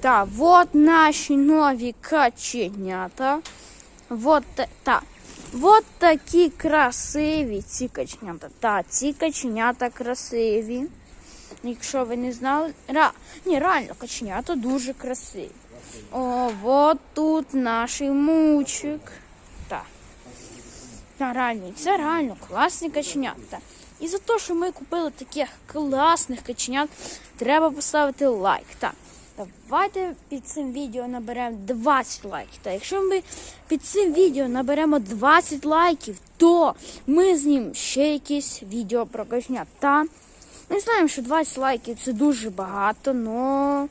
Так, вот наші нові каченята. Вот та- та. Вот такі красиві ці каченята. Та, ці каченята красиві. Якщо ви не знали. Ра... Ні, реально, каченята дуже красиві. О, вот тут наш мучик. Так. Та, реально, це реально класні каченята. І за те, що ми купили таких класних каченят, треба поставити лайк. Так, давайте під цим відео наберемо 20 лайків. Та якщо ми під цим відео наберемо 20 лайків, то ми знімемо ще якесь відео про кошня. Та ми знаємо, що 20 лайків це дуже багато, но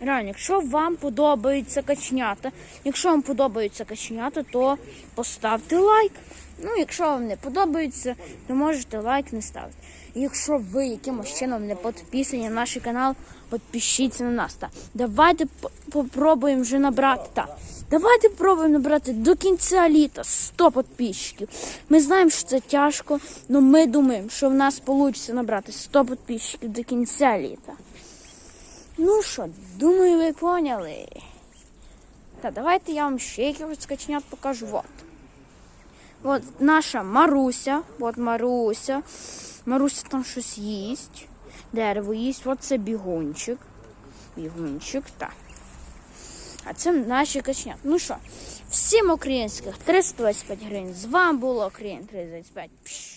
реально, якщо вам подобаються каченята, якщо вам подобаються каченята, то поставте лайк. Ну, якщо вам не подобається, то можете лайк не ставити. І якщо ви якимось чином не підписані на наш канал, підпишіться на нас. Та давайте попробуємо вже набрати. Та давайте попробуємо набрати до кінця літа 100 підписчиків. Ми знаємо, що це тяжко, але ми думаємо, що в нас вийде набрати 100 підписчиків до кінця літа. Ну що, думаю, ви поняли. Та давайте я вам ще якихось каченят покажу. Вот. Вот наша Маруся. От Маруся. Маруся там щось їсть. Дерево їсть. От це бігунчик. Бігунчик, так. А це наші каченят. Ну що, всім українських 325 гривень. З вами було Україн 325. Пш.